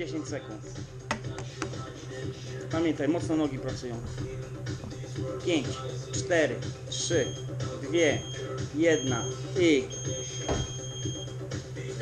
10 sekund. Pamiętaj, mocno nogi pracują. 5, 4, 3, 2, 1 i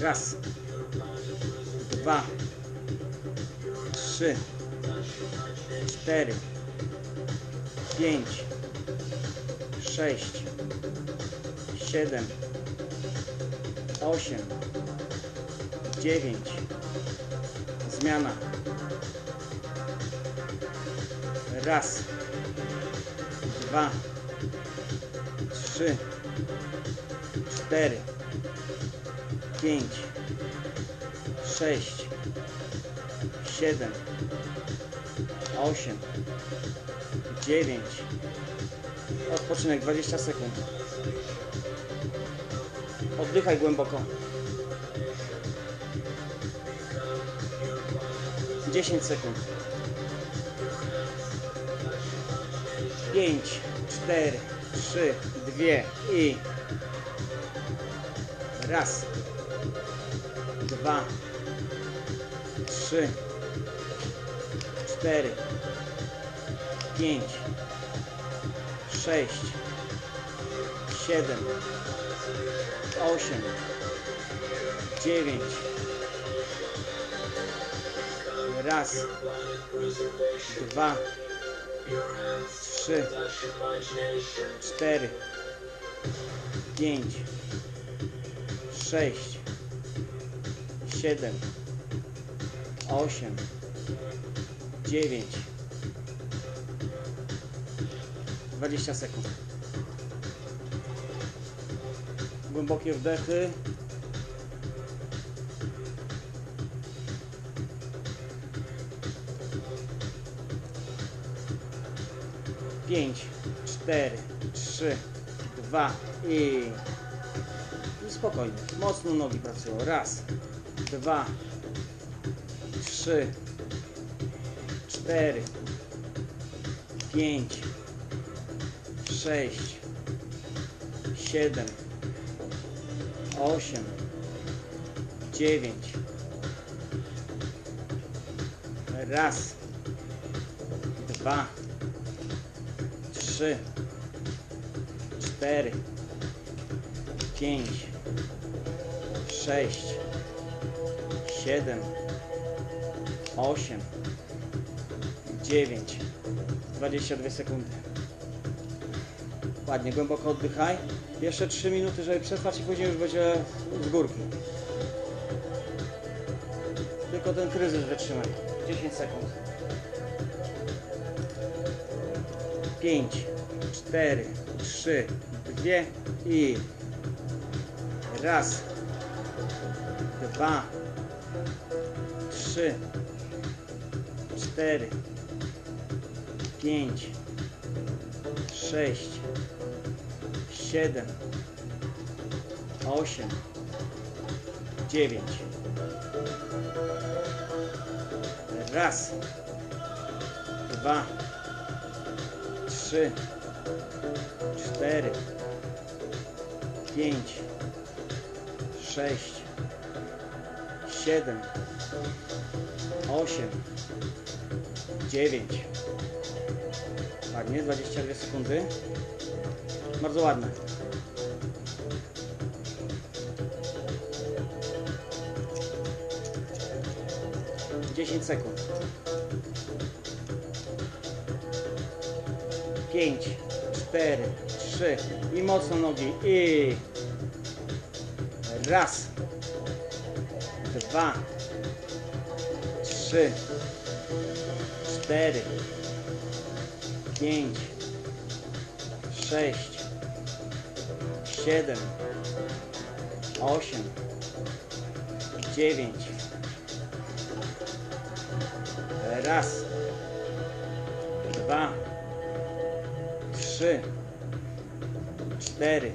raz, dwa, trzy, cztery, pięć, sześć, siedem, osiem, dziewięć. Zmiana. Raz, dwa, trzy, cztery, pięć, sześć, siedem, osiem, dziewięć. Odpoczynek 20 sekund. Oddychaj głęboko. 10 sekund. 5, 4, 3, 2 i raz, dwa, trzy, cztery, pięć, sześć, siedem, osiem, dziewięć. Raz, dwa, trzy, cztery, pięć, sześć, siedem, osiem, dziewięć, dwadzieścia sekund. Głębokie wdechy. Pięć, cztery, trzy, dwa i... I spokojnie. Mocno nogi pracują. Raz, dwa, trzy, cztery, pięć, sześć, siedem, osiem, dziewięć. Raz, dwa, trzy, cztery, pięć, sześć, siedem, osiem, dziewięć, dwadzieścia dwie sekundy. Ładnie, głęboko oddychaj. Jeszcze 3 minuty, żeby przetrwać i później już będzie z górki. Tylko ten kryzys wytrzymaj. 10 sekund. 5, 4, 3, 2 i raz, dwa, trzy, cztery, pięć, sześć, siedem, osiem, dziewięć. Raz, dwa, trzy, cztery, pięć, sześć, siedem, osiem, dziewięć. Ładnie, 22 sekundy. Bardzo ładne. Dziesięć sekund. Pięć, cztery, trzy i mocno nogi i raz, dwa, trzy, cztery, pięć, sześć, siedem, osiem, dziewięć. Raz, dwa, trzy, cztery,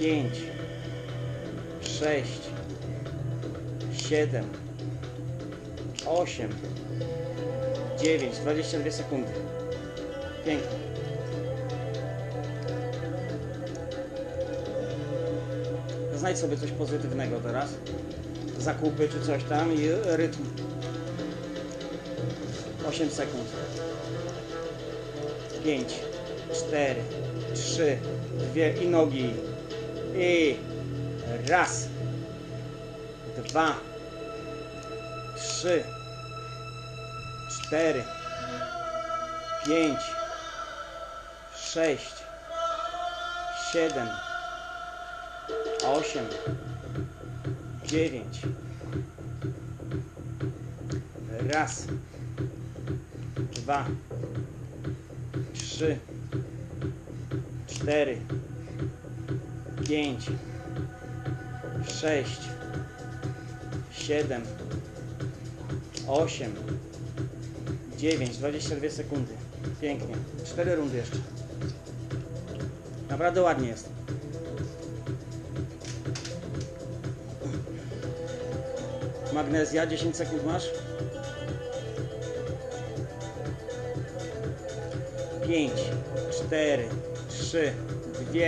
pięć, sześć, siedem, osiem, dziewięć, dwadzieścia dwie sekundy. Pięknie. Znajdź sobie coś pozytywnego teraz. zakupy czy coś tam i rytm. 8 sekund. 5, 4, 3, 2 i nogi. I raz, dwa, trzy, cztery, pięć, sześć, siedem, osiem, dziewięć. Raz, dwa, trzy, cztery, pięć, sześć, siedem, osiem, dziewięć, dwadzieścia dwie sekundy. Pięknie. Cztery rundy jeszcze. Naprawdę ładnie jest. Magnezja, 10 sekund masz. 5, 4, 3, 2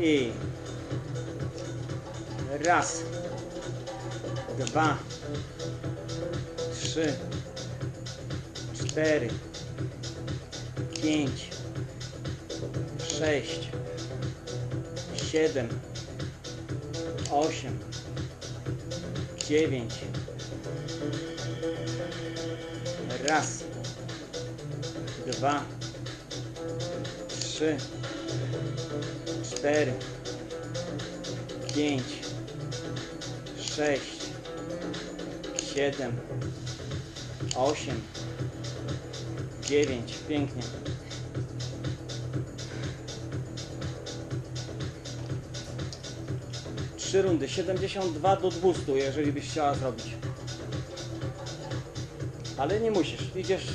i raz, dwa, trzy, cztery, pięć, sześć, siedem, osiem, dziewięć. Raz, dwa, trzy, cztery, pięć, sześć, siedem, osiem, dziewięć. Pięknie. Trzy rundy, 72 do 200, jeżeli byś chciała zrobić. Ale nie musisz, idziesz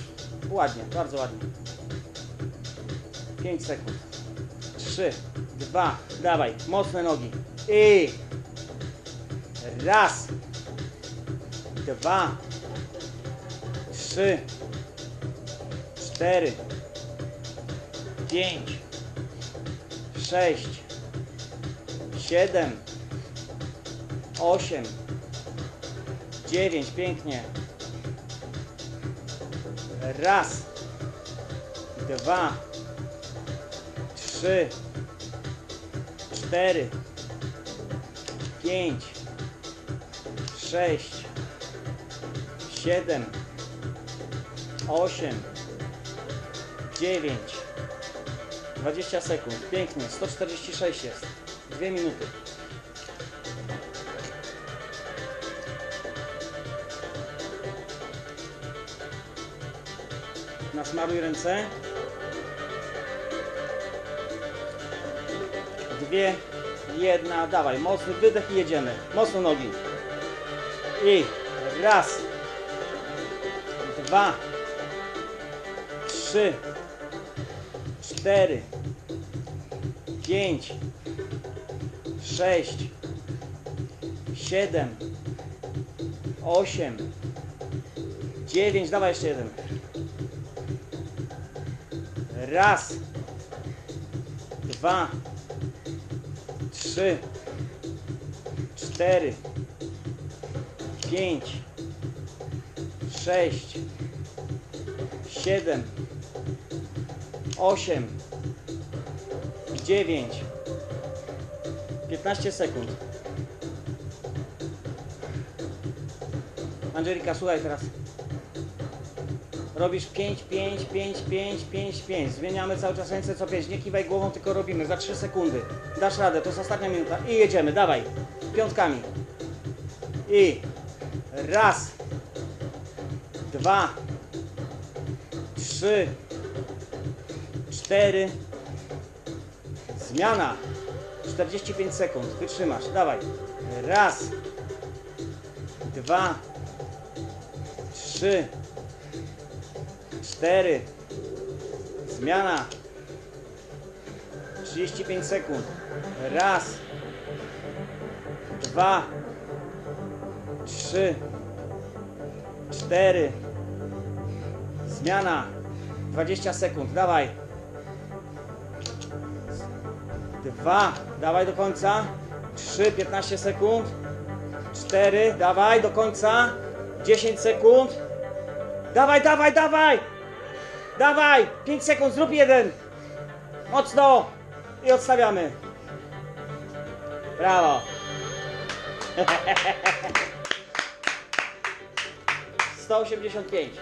ładnie, bardzo ładnie. 5 sekund. 3, 2, dawaj, mocne nogi. I raz, dwa, trzy, cztery, pięć, sześć, siedem, osiem, dziewięć, pięknie. Raz, dwa, trzy, cztery, pięć, sześć, siedem, osiem, dziewięć, dwadzieścia sekund. Pięknie, 146 jest. Dwie minuty. Nasmaruj ręce. Dwie, jedna, dawaj, mocny wydech i jedziemy. Mocno nogi. I raz, dwa, trzy, cztery, pięć, sześć, siedem, osiem, dziewięć, dawaj jeszcze jeden. Raz, dwa, trzy, cztery, pięć, sześć, siedem, osiem, dziewięć, piętnaście sekund. Angelika, słuchaj teraz. Robisz 5, 5, 5, 5, 5, 5. Zmieniamy cały czas ręce co 5. Nie kiwaj głową, tylko robimy za 3 sekundy. Dasz radę, to jest ostatnia minuta. I jedziemy, dawaj. Piątkami. I raz, dwa, trzy, cztery. Zmiana. 45 sekund. Wytrzymasz. Dawaj. Raz, dwa, trzy, cztery. Zmiana. 35 sekund. Raz, dwa, trzy, cztery. Zmiana. 20 sekund. Dawaj. Dwa. Dawaj do końca. Trzy, 15 sekund. 4, dawaj, do końca. 10 sekund. Dawaj, dawaj, dawaj! Dawaj! 5 sekund, zrób jeden! Mocno! I odstawiamy. Brawo! Sto osiemdziesiąt pięć.